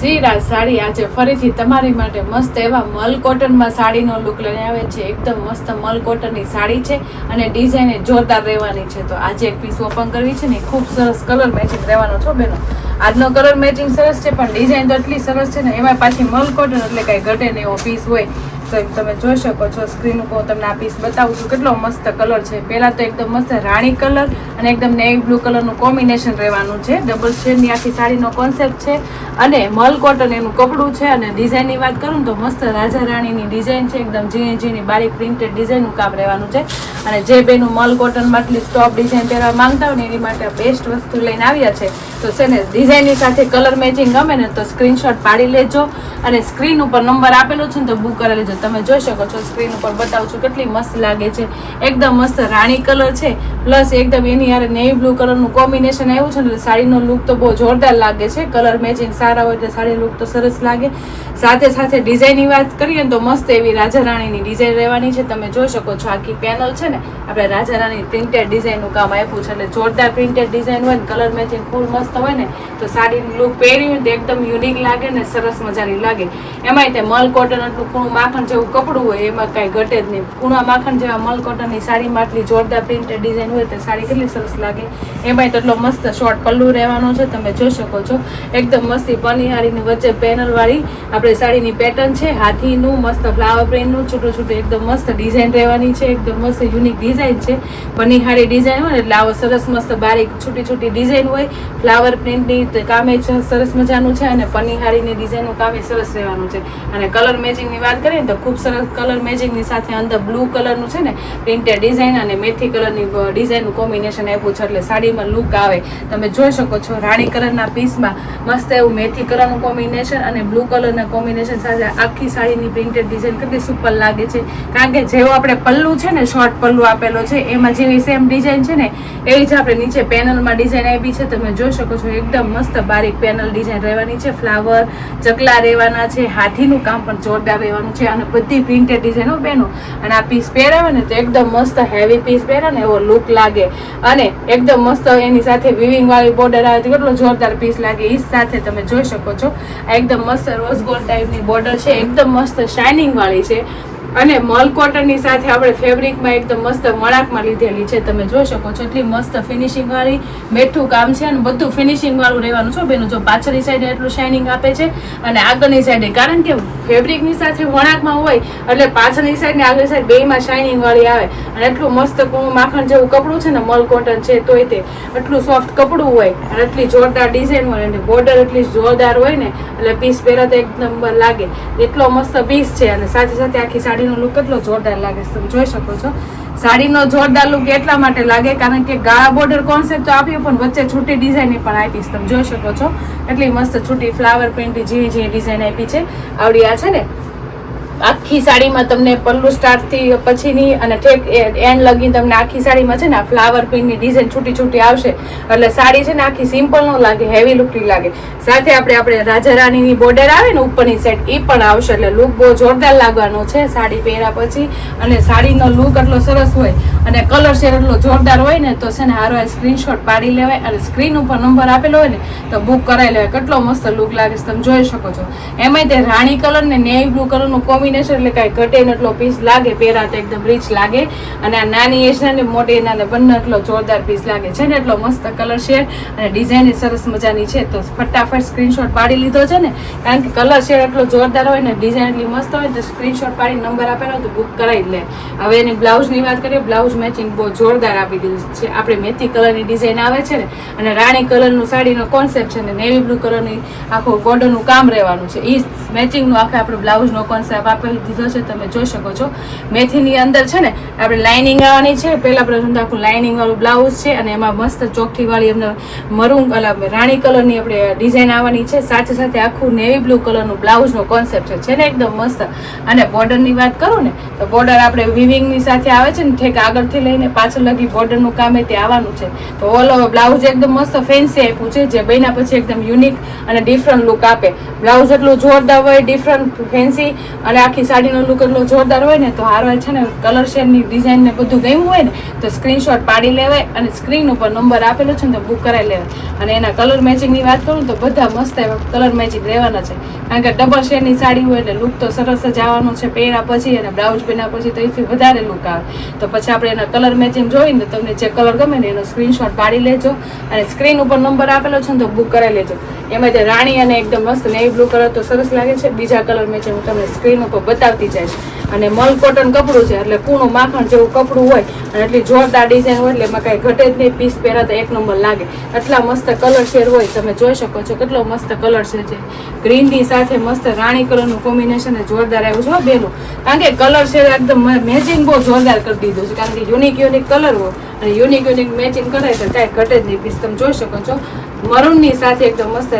શ્રીરાજ સાડી આજે ફરીથી તમારી માટે મસ્ત એવા મલ કોટનમાં સાડીનો લુક લઈને આવે છે. એકદમ મસ્ત મલ કોટનની સાડી છે અને ડિઝાઇન જોરદાર રહેવાની છે. તો આજે એક પીસ ઓપન કરવી છે ને ખૂબ સરસ કલર મેચિંગ રહેવાનો છો બેનો. આજનો કલર મેચિંગ સરસ છે, પણ ડિઝાઇન તો એટલી સરસ છે ને એમાં પાછી મલ કોટન એટલે કાંઈ ઘટે ને એવો પીસ હોય. તો તમે જોઈ શકો છો સ્ક્રીન ઉપર હું તમને આ પીસ બતાવું છું. કેટલો મસ્ત કલર છે. પહેલાં તો એકદમ મસ્ત રાણી કલર અને એકદમ નેવી બ્લુ કલરનું કોમ્બિનેશન રહેવાનું છે. ડબલ શેડની આખી સાડીનો કોન્સેપ્ટ છે અને મલ કોટન એનું કપડું છે અને ડિઝાઇનની વાત કરું તો મસ્ત રાજા રાણીની ડિઝાઇન છે. એકદમ ઝીણી ઝીણી બારીક પ્રિન્ટેડ ડિઝાઇનનું કામ રહેવાનું છે. અને જે બેનું મલ કોટન માટલી સ્ટોપ ડિઝાઇન પહેરવા માંગતા હોય ને એની માટે બેસ્ટ વસ્તુ લઈને આવ્યા છે. તો છે ને ડિઝાઇનની સાથે કલર મેચિંગ ગમે ને તો સ્ક્રીનશોટ પાડી લેજો અને સ્ક્રીન ઉપર નંબર આપેલો છે ને તો બુક કરી લેજો. તમે જોઈ શકો છો સ્ક્રીન ઉપર બતાવું છું કેટલી મસ્ત લાગે છે. એકદમ મસ્ત રાણી કલર છે. પ્લસ એકદમ એની યારે નેવી બ્લુ કલરનું કોમ્બિનેશન આવ્યું છે એટલે સાડીનો લુક તો બહુ જોરદાર લાગે છે. કલર મેચિંગ સારા હોય એટલે સાડી લુક તો સરસ લાગે. સાથે સાથે ડિઝાઇનની વાત કરીએ ને તો મસ્ત એવી રાજા રાણીની ડિઝાઇન રહેવાની છે. તમે જોઈ શકો છો આખી પેનલ છે ને, આપણે રાજા રાણી પ્રિન્ટેડ ડિઝાઇનનું કામ આપ્યું છે. એટલે જોરદાર પ્રિન્ટેડ ડિઝાઇન હોય ને કલર મેચિંગ ફૂલ મસ્ત હોય ને, તો સાડીનું લુક પહેર્યું તો એકદમ યુનિક લાગે ને સરસ મજાની લાગે. એમાંય તે મલ કોટન એટલું કૂણું માખણ જેવું કપડું હોય, એમાં કાંઈ ઘટે જ નહીં. કૂણા માખણ જેવા મલકોટનની સાડી સાડીમાં આટલી જોરદાર પ્રિન્ટેડ ડિઝાઇન હોય તો સાડી કેટલી સરસ લાગે. એમાંય તો એટલો મસ્ત શોર્ટ પલ્લુ રહેવાનો છે, તમે જોઈ શકો છો. એકદમ મસ્તી પનિહારીની વચ્ચે પેનલવાળી આપણે સાડીની પેટર્ન છે, હાથીનું, મસ્ત ફ્લાવર પ્રિન્ટનું છૂટું છૂટું એકદમ મસ્ત ડિઝાઇન રહેવાની છે, એકદમ મસ્ત યુનિક ડિઝાઇન છે. પનિહારી ડિઝાઇન હોય ને એટલે આવો સરસ મસ્ત બારીક છૂટી છૂટી ડિઝાઇન હોય. ફ્લાવર પ્રિન્ટની કામે સરસ મજાનું છે અને પનિહારીની ડિઝાઇનનું કામે સરસ રહેવાનું છે. અને કલર મેચિંગની વાત કરીએ તો ખૂબ સરસ કલર મેચિંગની સાથે અંદર બ્લુ કલરનું છે ને પ્રિન્ટેડ ડિઝાઇન અને મેથી કલરની ડિઝાઇનનું કોમ્બિનેશન આપ્યું છે એટલે સાડીમાં લુક આવે. તમે જોઈ શકો છો રાણી કલરના પીસમાં મસ્ત એવું મેથી કલરનું કોમ્બિનેશન અને બ્લુ કલરના કોમ્બિનેશન સાથે આખી સાડીની પ્રિન્ટેડ ડિઝાઇન કેટલી સુપર લાગે છે. કારણ કે જેવો આપણે પલ્લુ છે ને શોર્ટ પલ્લુ આપેલો છે, એમાં જેવી સેમ ડિઝાઇન છે ને, એવી જ આપણે નીચે પેનલમાં ડિઝાઇન આપી છે. તમે જોઈ શકો છો એકદમ મસ્ત બારીક પેનલ ડિઝાઇન રહેવાની છે. ફ્લાવર ચકલા રહેવાના છે, હાથીનું કામ પણ જોરદાર રહેવાનું છે અને બધી પ્રિન્ટેડ ડિઝાઇનો બેનો. અને આ પીસ પહેરાવે ને તો એકદમ મસ્ત હેવી પીસ પહેરે ને એવો લુક લાગે. અને એકદમ મસ્ત એની સાથે વિવિંગવાળી બોર્ડર આવે તો કેટલો જોરદાર પીસ લાગે એ સાથે તમે જોઈ શકો છો. આ એકદમ મસ્ત રોઝ ગોલ્ડ ટાઈપની બોર્ડર છે. એકદમ મસ્ત શાઇનિંગવાળી છે. અને મલ કોટનની સાથે આપણે ફેબ્રિકમાં એકદમ મસ્ત વળાકમાં લીધેલી છે. તમે જોઈ શકો છો, એટલી મસ્ત ફિનિશિંગ વાળી બેઠું કામ છે અને બધું ફિનિશિંગ વાળું રહેવાનું છે બેનું. જો પાછળની સાઈડ એટલું શાઇનિંગ આપે છે અને આગળની સાઈડે કારણ કે ફેબ્રિકની સાથે વણાકમાં હોય, એટલે પાછળની સાઈડ ને આગળની સાઈડ બેમાં શાઇનિંગ વાળી આવે. અને એટલું મસ્ત કૂણું માખણ જેવું કપડું છે ને મલ કોટન છે, તોય તે એટલું સોફ્ટ કપડું હોય. અને એટલી જોરદાર ડિઝાઇન હોય અને બોર્ડર એટલી જોરદાર હોય ને, એટલે પીસ પહેરા તો એક નંબર લાગે. એટલો મસ્ત પીસ છે અને સાથે સાથે આખી સાડીનો લુક કેટલો જોરદાર લાગે છે, તમે જોઈ શકો છો. સાડીનો જોરદાર લુક એટલા માટે લાગે કારણ કે ગાળા બોર્ડર કોન્સેપ્ટ તો આપ્યો પણ વચ્ચે છૂટી ડિઝાઇન પણ આપીશ, તમે જોઈ શકો છો. એટલી મસ્ત છૂટી ફ્લાવર પ્રિન્ટ જેવી જેવી ડિઝાઇન આપી છે. આવડી આ છે ને? આખી સાડીમાં તમને પલ્લુ સ્ટાર્ટથી પછીની અને ઠેક એન્ડ લગી તમને આખી સાડીમાં છે ને ફ્લાવર પિનની ડિઝાઇન છૂટી છૂટી આવશે. એટલે સાડી છે ને આખી સિમ્પલ ન લાગે હેવી લુકની લાગે. સાથે આપણે આપણે રાજા રાણીની બોર્ડર આવે ને ઉપરની સેટ એ પણ આવશે. એટલે લુક બહુ જોરદાર લાગવાનો છે સાડી પહેર્યા પછી. અને સાડીનો લુક એટલો સરસ હોય અને કલર શેડ એટલો જોરદાર હોય ને, તો છે ને હારો સ્ક્રીનશોટ પાડી લેવાય અને સ્ક્રીન ઉપર નંબર આપેલો હોય ને, તો બુક કરાવી લેવાય. કેટલો મસ્ત લુક લાગે છે, તમે જોઈ શકો છો. એમાંય તે રાણી કલર ને નેવી બ્લુ કલરનું કોમ્બિનેશન એટલે કાંઈ ઘટે એટલો પીસ લાગે, પહેરા તો એકદમ રીચ લાગે. અને આ નાની એજના ને, મોટી એના બંને એટલો જોરદાર પીસ લાગે છે ને, એટલો મસ્ત કલર શેડ અને ડિઝાઇન સરસ મજાની છે, તો ફટાફટ સ્ક્રીનશોટ પાડી લીધો છે ને, કારણ કે કલર શેડ એટલો જોરદાર હોય ને ડિઝાઇન એટલી મસ્ત હોય તો સ્ક્રીનશોટ પાડી નંબર આપેલો તો બુક કરાવી લે. હવે એની બ્લાઉઝની વાત કરીએ બ્લાઉઝ મેચિંગ બહુ જોરદાર આપી દીધું છે. આપણે મેથી કલરની ડિઝાઇન આવે છે ને, અને રાણી કલરનું સાડીનો કોન્સેપ્ટ છે ને નેવી બ્લુ કલરની આખું બોર્ડરનું કામ રહેવાનું છે. એ મેચિંગનું આખે આપણે બ્લાઉઝનો કોન્સેપ્ટ આપી દીધો છે, તમે જોઈ શકો છો. મેથીની અંદર છે ને, આપણે લાઇનિંગ આવવાની છે. પહેલાં પ્રથમ તો આખું લાઇનિંગવાળું બ્લાઉઝ છે અને એમાં મસ્ત ચોખ્ઠીવાળી એમને મરૂન કલર રાણી કલરની આપણે ડિઝાઇન આવવાની છે. સાથે સાથે આખું નેવી બ્લુ કલરનું બ્લાઉઝનો કોન્સેપ્ટ છે. છે ને એકદમ મસ્ત. અને બોર્ડરની વાત કરું ને, તો બોર્ડર આપણે વિવિંગની સાથે આવે છે ને, ઠેક આગળથી લઈને પાછળ લગી બોર્ડરનું કામ એ તે આવવાનું છે. તો ઓલ ઓવર બ્લાઉઝ એકદમ મસ્ત ફેન્સી આપ્યું છે, જે બન્યા પછી એકદમ યુનિક અને ડિફરન્ટ લુક આપે. બ્લાઉઝ એટલું જોરદાર હોય ડિફરન્ટ ફેન્સી અને આખી સાડીનો લુક એટલો જોરદાર હોય ને, તો હારવા છે ને કલર શેડની ડિઝાઇન ને બધું ગયું હોય ને, તો સ્ક્રીનશોટ પાડી લેવાય અને સ્ક્રીન ઉપર નંબર આપેલો છે ને, તો બુક કરાવી લેવાય. અને એના કલર મેચિંગની વાત કરું તો બધા મસ્ત એવા કલર મેચિંગ રહેવાના છે. કારણ કે ડબલ શેડની સાડી હોય એટલે લુક તો સરસ જ આવવાનો છે, પહેર્યા પછી અને બ્લાઉઝ પહેર્યા પછી તો એથી વધારે લુક આવે. તો પછી આપણે એના કલર મેચિંગ જોઈને તમને જે કલર ગમે ને, એનો સ્ક્રીનશોટ પાડી લેજો. અને સ્ક્રીન ઉપર નંબર આપેલો છે ને, તો બુક કરાવી લેજો. એમાં જે રાણી અને એકદમ મસ્ત નેવી બ્લુ કલર તો સરસ લાગે છે. બીજા કલર મેચિંગ હું તમને સ્ક્રીન ઉપર બતાવતી જાય છે. અને મલ કોટન કપડું છે, એટલે કૂણું માખણ જેવું કપડું હોય અને એટલી જોરદાર ડિઝાઇન હોય, એટલે એમાં કાંઈ ઘટે જ નહીં પીસ પહેરાતા એક નંબર લાગે. એટલા મસ્ત કલર શેર હોય, તમે જોઈ શકો છો કેટલો મસ્ત કલર છે જે. ગ્રીનની સાથે મસ્ત રાણી કલરનું કોમ્બિનેશન જોરદાર આવ્યું છે બેનું. કારણ કે કલર શેર એકદમ મેચિંગ બહુ જોરદાર કરી દીધું છે. કારણ કે યુનિક યુનિક કલર હોય અને યુનિક યુનિક મેચિંગ કરાય તો કાંઈ ઘટે જ નહીં પીસ તમે જોઈ શકો છો. મરૂનની સાથે એકદમ મસ્ત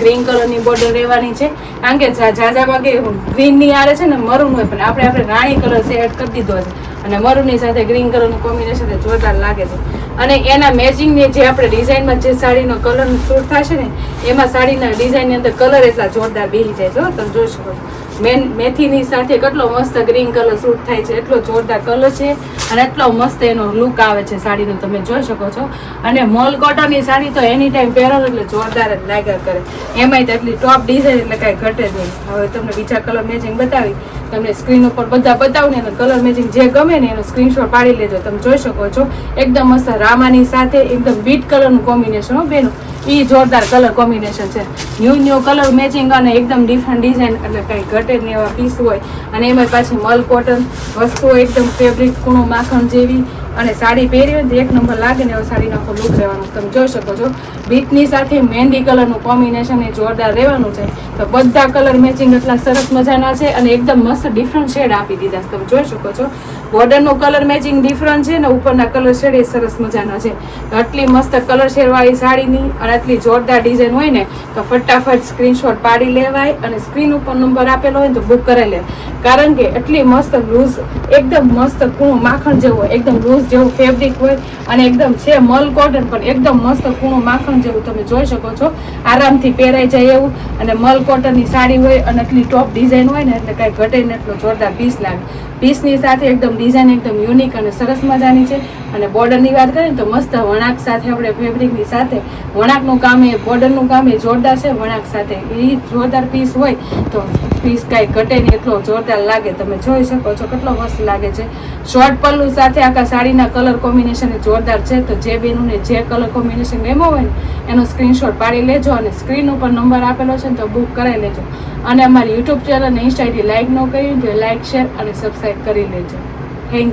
ગ્રીન કલરની બોર્ડર રહેવાની છે. કારણ કે ઝાઝા ભાગે ગ્રીનની આરે છે ને મરૂન હોય, પણ આપણે આપણે રાણી કલર છે કરી દીધો છે. અને મરૂનની સાથે ગ્રીન કલરનું કોમ્બિનેશન જોરદાર લાગે છે. અને એના મેચિંગની જે આપણે ડિઝાઇનમાં જે સાડીનો કલર શૂટ થશે ને, એમાં સાડીના ડિઝાઇનની અંદર કલર એટલા જોરદાર બેસી જાય છે તમે જોઈ શકો છો. મેન મેથીની સાથે કેટલો મસ્ત ગ્રીન કલર શૂટ થાય છે, એટલો જોરદાર કલર છે અને એટલો મસ્ત એનો લુક આવે છે સાડીનો, તમે જોઈ શકો છો. અને મોલ કોટનની સાડી તો એની ટાઈમ પહેરો એટલે જોરદાર જ લાગ્યા કરે. એમાંય તો એટલી ટોપ ડિઝાઇન એટલે કાંઈ ઘટે જ નહીં. હવે તમને બીજા કલર મેચિંગ બતાવી, તમને સ્ક્રીન ઉપર બધા બતાવું ને કલર મેચિંગ જે ગમે ને એનો સ્ક્રીનશોટ પાડી લેજો. તમે જોઈ શકો છો, એકદમ મસ્ત રામાની સાથે, એકદમ બીટ કલરનું કોમ્બિનેશન હો બેનું. એ જોરદાર કલર કોમ્બિનેશન છે. ન્યૂ ન્યૂ કલર મેચિંગ અને એકદમ ડિફરન્ટ ડિઝાઇન એટલે કંઈ ઘટે ને એવા પીસ હોય. અને એમાં પાછી મલ કોટન વસ્તુઓ એકદમ ફેબ્રિક કૂણો માખણ જેવી અને સાડી પહેરી તો એક નંબર લાગે ને એવો સાડીનો આખો લુક રહેવાનો. તમે જોઈ શકો છો, બીટની સાથે મહેંદી કલરનું કોમ્બિનેશન એ જોરદાર રહેવાનું છે. તો બધા કલર મેચિંગ એટલા સરસ મજાના છે અને એકદમ મસ્ત ડિફરન્ટ શેડ આપી દીધા તમે જોઈ શકો છો બોર્ડરનું કલર મેચિંગ ડિફરન્ટ છે ને ઉપરના કલર શેડ એ સરસ મજાના છે. આટલી મસ્ત કલર શેડવાળી સાડીની અને આટલી જોરદાર ડિઝાઇન હોય ને, તો ફટાફટ સ્ક્રીનશોટ પાડી લેવાય અને સ્ક્રીન ઉપર નંબર આપેલો હોય તો બુક કરી લે. કારણ કે એટલી મસ્ત લૂઝ એકદમ મસ્ત કૂણું માખણ જેવું, એકદમ લૂઝ જેવું ફેબ્રિક હોય અને એકદમ છે મલ કોટન પણ એકદમ મસ્ત કૂણું માખણ જેવું તમે જોઈ શકો છો. આરામથી પહેરાઈ જાય એવું અને મલ કોટનની સાડી હોય અને એટલી ટોપ ડિઝાઇન હોય ને એટલે કાંઈ ઘટે ને એટલો જોરદાર પીસ લાગે. પીસની સાથે એકદમ ડિઝાઇન એકદમ યુનિક અને સરસ મજાની છે. અને બોર્ડરની વાત કરીએ તો મસ્ત વણાક સાથે આપણે ફેબ્રિકની સાથે, વણાકનું કામ એ બોર્ડરનું કામ એ જોરદાર છે, વણાક સાથે. એ જોરદાર પીસ હોય તો પીસ કાંઈ ઘટે નહીં, એટલો જોરદાર લાગે. તમે જોઈ શકો છો કેટલો મસ્ત લાગે છે. શોર્ટ પલ્લુ સાથે આખા સાડીના કલર કોમ્બિનેશન જોરદાર છે. તો જે બેનુને જે કલર કોમ્બિનેશન ગમ્યો હોય ને, એનો સ્ક્રીનશોટ પાડી લેજો અને સ્ક્રીન ઉપર નંબર આપેલો છે ને તો બુક કરાવી લેજો. અને અમારી યુટ્યુબ ચેનલ અને ઇન્સ્ટા આઈડી લાઈક ન કરી તો લાઈક શેર અને સબસ્ક્રાઈબ કરી લેજો. થેન્ક